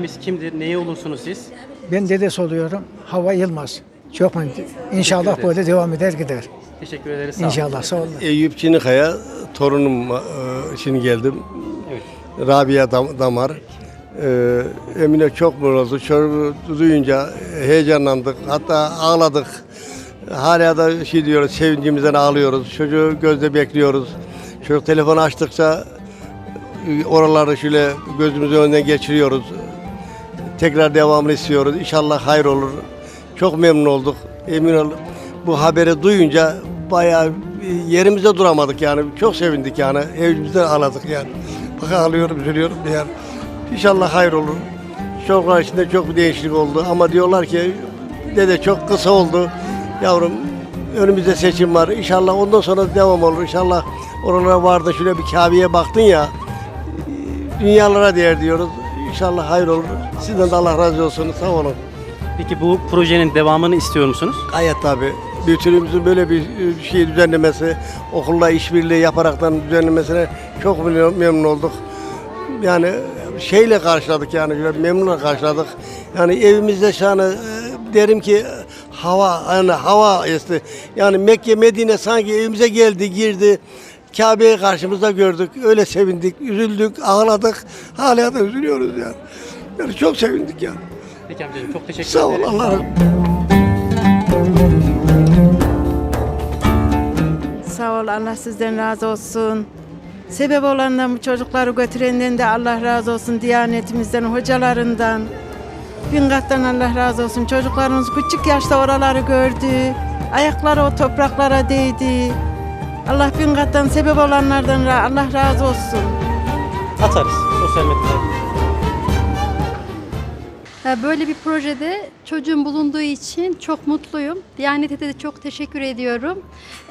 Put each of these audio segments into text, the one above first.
öğrencimiz kimdir? Neye olursunuz siz? Ben dedesi oluyorum. Hava Yılmaz. Çok mu? İnşallah böyle devam eder gider. Teşekkür ederiz. Sağ olun. İnşallah sağ olun. Eyüp Çinikaya torunum e, için geldim. Evet. Rabia Dam- Damar. E, Emine çok mutlu oldu. Çocuğu duyunca heyecanlandık. Hatta ağladık. Hala da şey diyoruz, sevincimizden ağlıyoruz. Çocuğu gözde bekliyoruz. Çocuk telefonu açtıkça e, oraları şöyle gözümüzün önünden geçiriyoruz. Tekrar devamını istiyoruz. İnşallah hayır olur. Çok memnun olduk. Emin ol. Bu haberi duyunca bayağı yerimizde duramadık yani. Çok sevindik yani. Evimizde ağladık yani. Bak ağlıyorum, üzülüyorum yani. İnşallah hayır olur. Çocuklar içinde çok bir değişiklik oldu ama diyorlar ki dede çok kısa oldu. Yavrum önümüzde seçim var. İnşallah ondan sonra devam olur. İnşallah oralara vardı şöyle bir Kabe'ye baktın ya dünyalara değer diyoruz. İnşallah hayır olur. Sizden de Allah razı olsun. Sağ olun. Peki bu projenin devamını istiyor musunuz? Gayet tabi. Bütünümüzün böyle bir şey düzenlemesi, okulla işbirliği yaparaktan düzenlemesine çok memnun olduk. Yani şeyle karşıladık yani memnunla karşıladık. Yani evimizde şu an e, derim ki hava yani hava esti. Yani Mekke Medine sanki evimize geldi girdi. Kabe'yi karşımızda gördük. Öyle sevindik, üzüldük, ağladık. Hala da üzülüyoruz yani. Yani çok sevindik yani. Peki amcacığım çok teşekkür Sağ ol ederim. Allah razı olsun. Sağ ol Allah sizden razı olsun. Sebep olandan bu çocukları götürenden de Allah razı olsun. Diyanetimizden, hocalarından. Bin kattan Allah razı olsun. Çocuklarımız küçük yaşta oraları gördü. Ayakları o topraklara değdi. Allah bin kattan sebep olanlardan ra- Allah razı olsun. Atarız sosyal medyada. Böyle bir projede çocuğum bulunduğu için çok mutluyum. Diyanet'e de çok teşekkür ediyorum.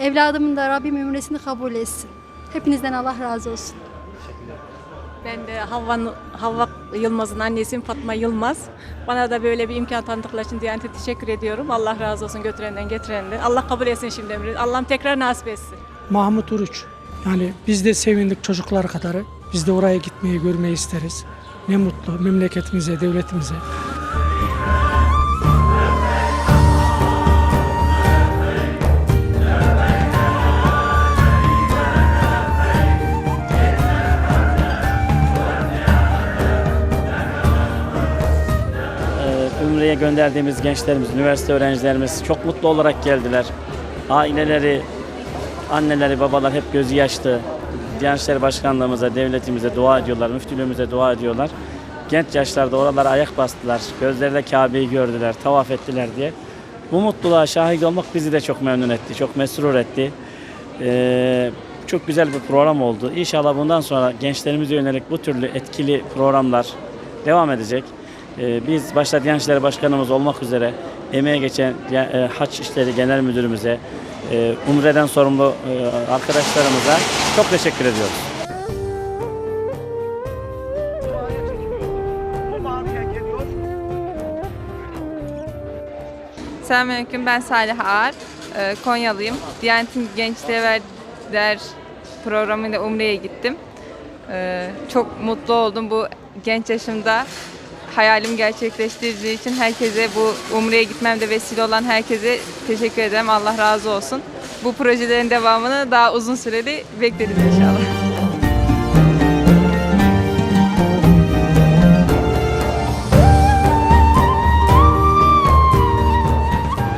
Evladımın da Rabbim ümresini kabul etsin. Hepinizden Allah razı olsun. Ben de Havva, Havva Yılmaz'ın annesiyim Fatma Yılmaz. Bana da böyle bir imkan tanıdıkları için Diyanet'e teşekkür ediyorum. Allah razı olsun götürenden getirenden. Allah kabul etsin şimdi emri. Allah'ım tekrar nasip etsin. Mahmut Uruç. Yani biz de sevindik çocuklar kadarı. Biz de oraya gitmeyi, görmeyi isteriz. Ne mutlu memleketimize, devletimize. Ee, Ümre'ye gönderdiğimiz gençlerimiz, üniversite öğrencilerimiz çok mutlu olarak geldiler. Aileleri, anneleri, babalar hep gözü yaşlı. Diyanet İşleri Başkanlığımıza, devletimize dua ediyorlar, müftülüğümüze dua ediyorlar. Genç yaşlarda oralara ayak bastılar, gözlerinde Kabe'yi gördüler, tavaf ettiler diye. Bu mutluluğa şahit olmak bizi de çok memnun etti, çok mesrur etti. Ee, çok güzel bir program oldu. İnşallah bundan sonra gençlerimize yönelik bu türlü etkili programlar devam edecek. Ee, biz başta Diyanet İşleri Başkanımız olmak üzere emeğe geçen e, Haç İşleri Genel Müdürümüze, e, Umre'den sorumlu e, arkadaşlarımıza çok teşekkür ediyoruz. Selamünaleyküm ben Salih Ağar. Ee, Konyalıyım. Diyanet'in Gençliğe Ver Der programıyla Umre'ye gittim. Ee, çok mutlu oldum bu genç yaşımda hayalimi gerçekleştirdiği için herkese bu Umre'ye gitmemde vesile olan herkese teşekkür ederim. Allah razı olsun. Bu projelerin devamını daha uzun süreli bekleriz inşallah.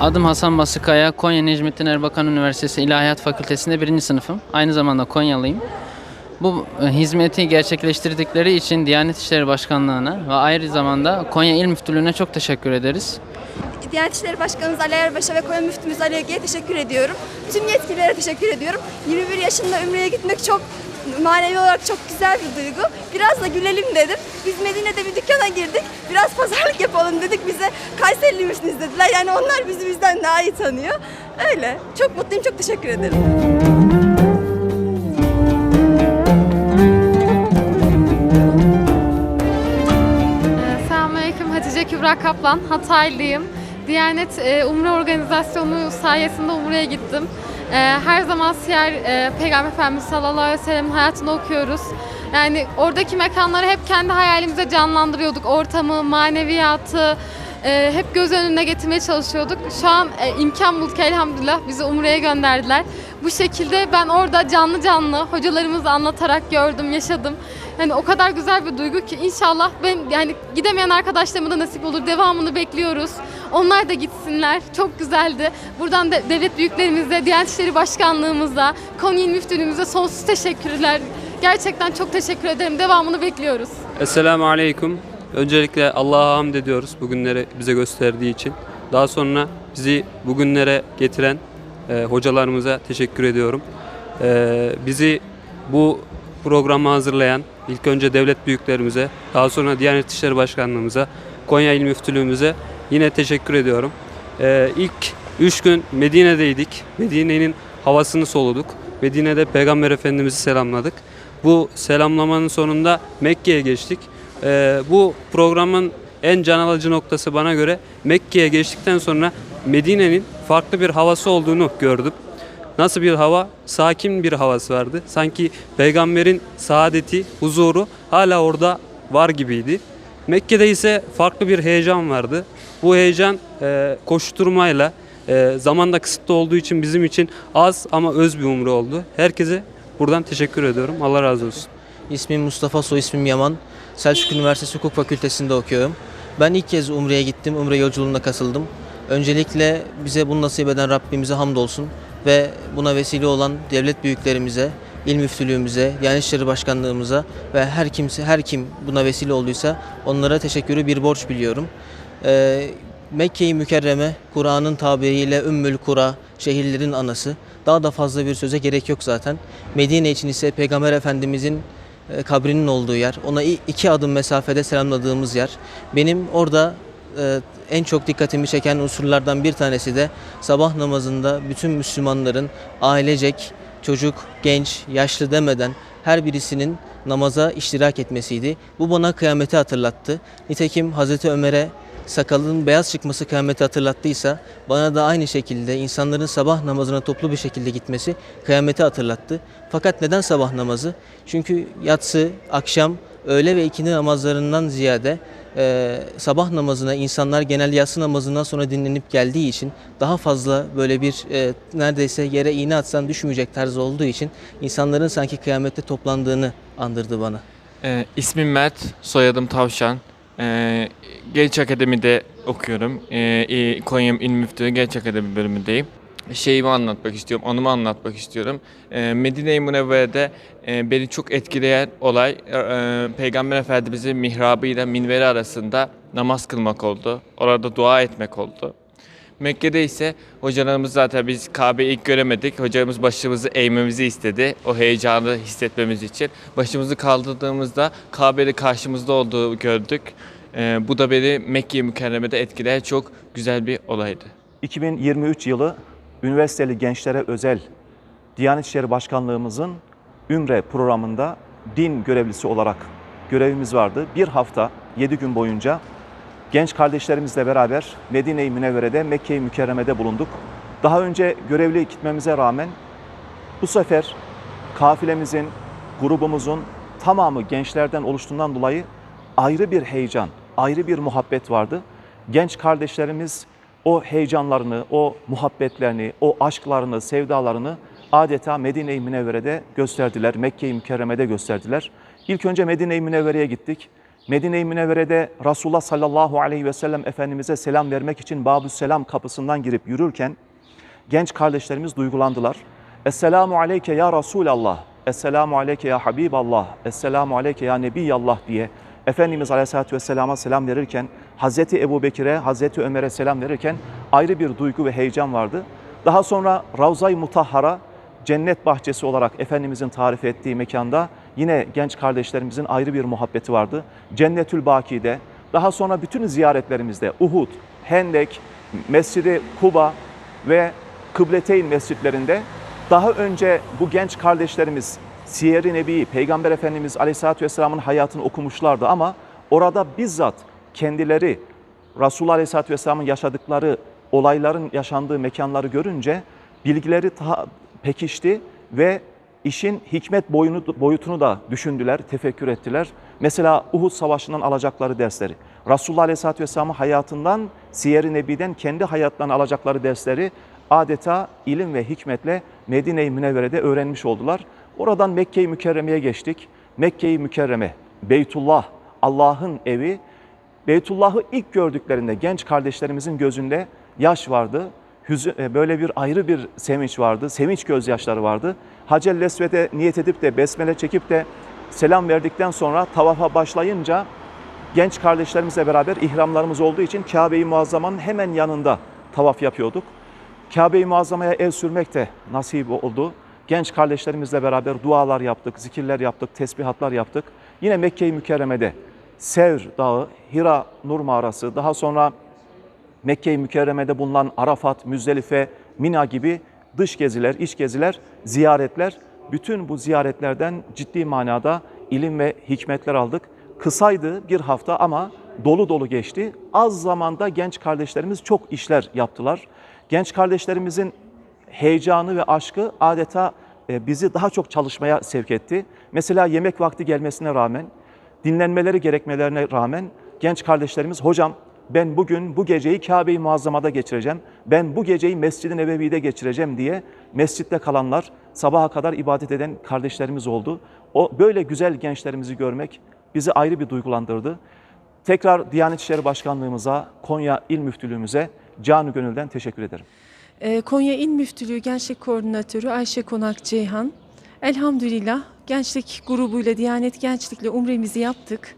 Adım Hasan Basıkaya, Konya Necmettin Erbakan Üniversitesi İlahiyat Fakültesi'nde birinci sınıfım. Aynı zamanda Konyalıyım. Bu hizmeti gerçekleştirdikleri için Diyanet İşleri Başkanlığı'na ve ayrı zamanda Konya İl Müftülüğü'ne çok teşekkür ederiz. Diyanet İşleri Başkanımız Ali Erbaş'a ve Konya Müftümüz Ali Ege'ye teşekkür ediyorum. Tüm yetkililere teşekkür ediyorum. 21 yaşında Ümre'ye gitmek çok manevi olarak çok güzel bir duygu. Biraz da gülelim dedim. Biz Medine'de bir dükkana girdik. Biraz pazarlık yapalım dedik. Bize Kayserili misiniz dediler. Yani onlar bizi bizden daha iyi tanıyor. Öyle. Çok mutluyum. Çok teşekkür ederim. Kübra Kaplan, Hataylıyım. Diyanet e, Umre Organizasyonu sayesinde Umre'ye gittim. E, her zaman siyer e, Peygamber Efendimiz sallallahu aleyhi ve sellem'in hayatını okuyoruz. Yani oradaki mekanları hep kendi hayalimizde canlandırıyorduk. Ortamı, maneviyatı e, hep göz önüne getirmeye çalışıyorduk. Şu an e, imkan bulduk elhamdülillah. Bizi Umre'ye gönderdiler. Bu şekilde ben orada canlı canlı hocalarımızı anlatarak gördüm, yaşadım. Yani o kadar güzel bir duygu ki inşallah ben yani gidemeyen arkadaşlarıma da nasip olur. Devamını bekliyoruz. Onlar da gitsinler. Çok güzeldi. Buradan da devlet büyüklerimize, Diyanet İşleri Başkanlığımıza, Konya Müftülüğümüze sonsuz teşekkürler. Gerçekten çok teşekkür ederim. Devamını bekliyoruz. Esselamu Aleyküm. Öncelikle Allah'a hamd ediyoruz bugünleri bize gösterdiği için. Daha sonra bizi bugünlere getiren e, hocalarımıza teşekkür ediyorum. E, bizi bu programı hazırlayan ilk önce devlet büyüklerimize, daha sonra Diyanet İşleri Başkanlığımıza, Konya İl Müftülüğümüze yine teşekkür ediyorum. E, ilk üç gün Medine'deydik. Medine'nin havasını soluduk. Medine'de Peygamber Efendimiz'i selamladık. Bu selamlamanın sonunda Mekke'ye geçtik. Ee, bu programın en can alıcı noktası bana göre Mekke'ye geçtikten sonra Medine'nin farklı bir havası olduğunu gördüm. Nasıl bir hava? Sakin bir havası vardı. Sanki peygamberin saadeti, huzuru hala orada var gibiydi. Mekke'de ise farklı bir heyecan vardı. Bu heyecan e, koşturmayla, e, zamanda kısıtlı olduğu için bizim için az ama öz bir umre oldu. Herkese buradan teşekkür ediyorum. Allah razı olsun. İsmim Mustafa, soy ismim Yaman. Selçuk Üniversitesi Hukuk Fakültesi'nde okuyorum. Ben ilk kez Umre'ye gittim, Umre yolculuğuna katıldım. Öncelikle bize bunu nasip eden Rabbimize hamdolsun ve buna vesile olan devlet büyüklerimize, il müftülüğümüze, Diyanet İşleri Başkanlığımıza ve her kimse her kim buna vesile olduysa onlara teşekkürü bir borç biliyorum. Ee, Mekke-i Mükerreme, Kur'an'ın tabiriyle Ümmül Kura, şehirlerin anası. Daha da fazla bir söze gerek yok zaten. Medine için ise Peygamber Efendimizin e, kabrinin olduğu yer. Ona iki adım mesafede selamladığımız yer. Benim orada en çok dikkatimi çeken unsurlardan bir tanesi de sabah namazında bütün Müslümanların ailecek, çocuk, genç, yaşlı demeden her birisinin namaza iştirak etmesiydi. Bu bana kıyameti hatırlattı. Nitekim Hazreti Ömer'e sakalının beyaz çıkması kıyameti hatırlattıysa bana da aynı şekilde insanların sabah namazına toplu bir şekilde gitmesi kıyameti hatırlattı. Fakat neden sabah namazı? Çünkü yatsı, akşam, öğle ve ikindi namazlarından ziyade e, sabah namazına insanlar genelde yatsı namazından sonra dinlenip geldiği için daha fazla böyle bir e, neredeyse yere iğne atsan düşmeyecek tarz olduğu için insanların sanki kıyamette toplandığını andırdı bana. Ee, ismim Mert, soyadım Tavşan. Ee, Genç Akademi'de okuyorum. E, Konya İl Müftülüğü Genç Akademi bölümündeyim. Şeyimi anlatmak istiyorum, anımı anlatmak istiyorum. Ee, Medine-i Münevvere'de e, beni çok etkileyen olay e, Peygamber Efendimizin mihrabıyla minveri arasında namaz kılmak oldu. Orada dua etmek oldu. Mekke'de ise hocalarımız zaten biz Kabe'yi ilk göremedik. Hocamız başımızı eğmemizi istedi. O heyecanı hissetmemiz için. Başımızı kaldırdığımızda Kabe'de karşımızda olduğu gördük. Ee, bu da beni Mekke-i Mükerreme'de etkileyen çok güzel bir olaydı. 2023 yılı üniversiteli gençlere özel Diyanet İşleri Başkanlığımızın Ümre programında din görevlisi olarak görevimiz vardı. Bir hafta, 7 gün boyunca genç kardeşlerimizle beraber Medine-i Münevvere'de, Mekke-i Mükerreme'de bulunduk. Daha önce görevli gitmemize rağmen bu sefer kafilemizin, grubumuzun tamamı gençlerden oluştuğundan dolayı ayrı bir heyecan, ayrı bir muhabbet vardı. Genç kardeşlerimiz o heyecanlarını, o muhabbetlerini, o aşklarını, sevdalarını adeta Medine-i Münevvere'de gösterdiler, Mekke-i Mükerreme'de gösterdiler. İlk önce Medine-i Münevvere'ye gittik. Medine-i Münevvere'de Resulullah sallallahu aleyhi ve sellem Efendimiz'e selam vermek için Babü Selam kapısından girip yürürken genç kardeşlerimiz duygulandılar. Esselamu aleyke ya Resulallah, Esselamu aleyke ya Habiballah, Esselamu aleyke ya Nebiyallah diye Efendimiz Aleyhisselatü Vesselam'a selam verirken, Hazreti Ebu Bekir'e, Hazreti Ömer'e selam verirken ayrı bir duygu ve heyecan vardı. Daha sonra Ravza-i Mutahhara, cennet bahçesi olarak Efendimizin tarif ettiği mekanda yine genç kardeşlerimizin ayrı bir muhabbeti vardı. Cennetül Baki'de, daha sonra bütün ziyaretlerimizde Uhud, Hendek, Mescidi Kuba ve Kıbleteyn mescitlerinde daha önce bu genç kardeşlerimiz Siyer-i Nebi, Peygamber Efendimiz Aleyhisselatü Vesselam'ın hayatını okumuşlardı ama orada bizzat kendileri Resulullah Aleyhisselatü Vesselam'ın yaşadıkları olayların yaşandığı mekanları görünce bilgileri daha pekişti ve işin hikmet boyunu, boyutunu da düşündüler, tefekkür ettiler. Mesela Uhud Savaşı'ndan alacakları dersleri, Resulullah Aleyhisselatü Vesselam'ın hayatından, Siyer-i Nebi'den kendi hayatlarından alacakları dersleri adeta ilim ve hikmetle Medine-i Münevvere'de öğrenmiş oldular. Oradan Mekke-i Mükerreme'ye geçtik. Mekke-i Mükerreme, Beytullah, Allah'ın evi. Beytullah'ı ilk gördüklerinde genç kardeşlerimizin gözünde yaş vardı. E, böyle bir ayrı bir sevinç vardı. Sevinç gözyaşları vardı. Hacel Lesvet'e niyet edip de besmele çekip de selam verdikten sonra tavafa başlayınca genç kardeşlerimizle beraber ihramlarımız olduğu için Kabe-i Muazzama'nın hemen yanında tavaf yapıyorduk. Kabe-i Muazzama'ya el sürmek de nasip oldu. Genç kardeşlerimizle beraber dualar yaptık, zikirler yaptık, tesbihatlar yaptık. Yine Mekke-i Mükerreme'de Sevr Dağı, Hira Nur Mağarası, daha sonra Mekke-i Mükerreme'de bulunan Arafat, Müzdelife, Mina gibi dış geziler, iç geziler, ziyaretler. Bütün bu ziyaretlerden ciddi manada ilim ve hikmetler aldık. Kısaydı bir hafta ama dolu dolu geçti. Az zamanda genç kardeşlerimiz çok işler yaptılar. Genç kardeşlerimizin heyecanı ve aşkı adeta e, bizi daha çok çalışmaya sevk etti. Mesela yemek vakti gelmesine rağmen, dinlenmeleri gerekmelerine rağmen genç kardeşlerimiz hocam ben bugün bu geceyi Kabe-i Muazzama'da geçireceğim. Ben bu geceyi Mescid-i Nebevi'de geçireceğim diye mescitte kalanlar, sabaha kadar ibadet eden kardeşlerimiz oldu. O böyle güzel gençlerimizi görmek bizi ayrı bir duygulandırdı. Tekrar Diyanet İşleri Başkanlığımıza, Konya İl Müftülüğümüze canı gönülden teşekkür ederim. Ee, Konya İl Müftülüğü Gençlik Koordinatörü Ayşe Konak Ceyhan. Elhamdülillah gençlik grubuyla, Diyanet Gençlik'le umremizi yaptık.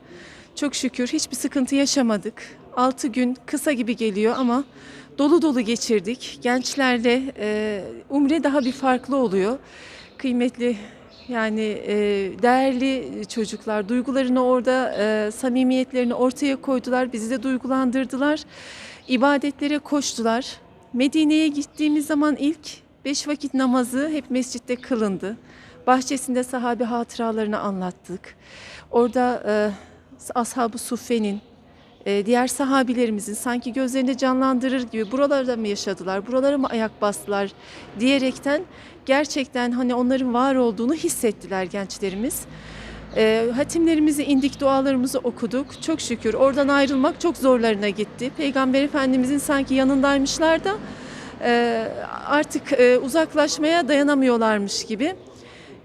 Çok şükür hiçbir sıkıntı yaşamadık. 6 gün kısa gibi geliyor ama dolu dolu geçirdik. Gençlerle e, umre daha bir farklı oluyor. Kıymetli yani e, değerli çocuklar duygularını orada e, samimiyetlerini ortaya koydular. Bizi de duygulandırdılar. İbadetlere koştular. Medine'ye gittiğimiz zaman ilk beş vakit namazı hep mescitte kılındı. Bahçesinde sahabe hatıralarını anlattık. Orada e, Ashab-ı Suffe'nin, e, diğer sahabilerimizin sanki gözlerinde canlandırır gibi buralarda mı yaşadılar, buralara mı ayak bastılar diyerekten gerçekten hani onların var olduğunu hissettiler gençlerimiz. E, hatimlerimizi indik, dualarımızı okuduk. Çok şükür oradan ayrılmak çok zorlarına gitti. Peygamber Efendimizin sanki yanındaymışlar da e, artık uzaklaşmaya dayanamıyorlarmış gibi.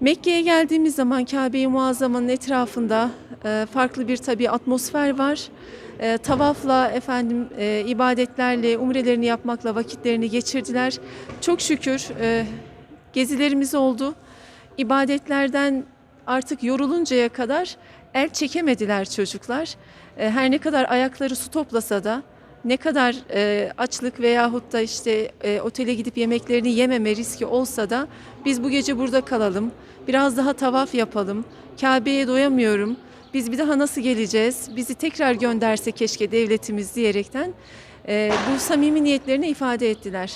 Mekke'ye geldiğimiz zaman Kabe-i Muazzama'nın etrafında e, farklı bir tabii atmosfer var. E, tavafla, efendim e, ibadetlerle, umrelerini yapmakla vakitlerini geçirdiler. Çok şükür gezilerimiz oldu. İbadetlerden artık yoruluncaya kadar el çekemediler çocuklar. Her ne kadar ayakları su toplasa da ne kadar e, açlık veyahut da işte e, otele gidip yemeklerini yememe riski olsa da biz bu gece burada kalalım. Biraz daha tavaf yapalım. Kabe'ye doyamıyorum. Biz bir daha nasıl geleceğiz? Bizi tekrar gönderse keşke devletimiz diyerekten e, bu samimi niyetlerini ifade ettiler.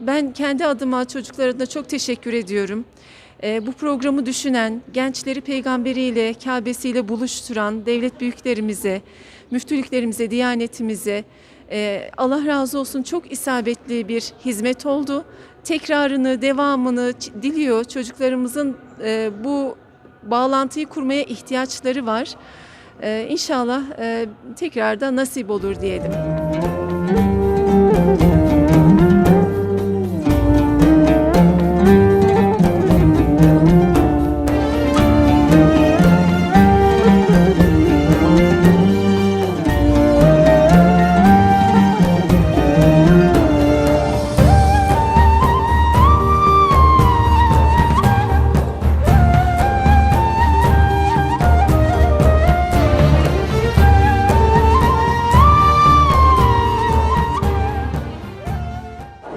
Ben kendi adıma çocuklarına çok teşekkür ediyorum. E, bu programı düşünen, gençleri peygamberiyle, Kabe'siyle buluşturan devlet büyüklerimize, müftülüklerimize, diyanetimize e, Allah razı olsun çok isabetli bir hizmet oldu. Tekrarını, devamını diliyor. Çocuklarımızın e, bu bağlantıyı kurmaya ihtiyaçları var. E, inşallah e, nasip olur diyelim.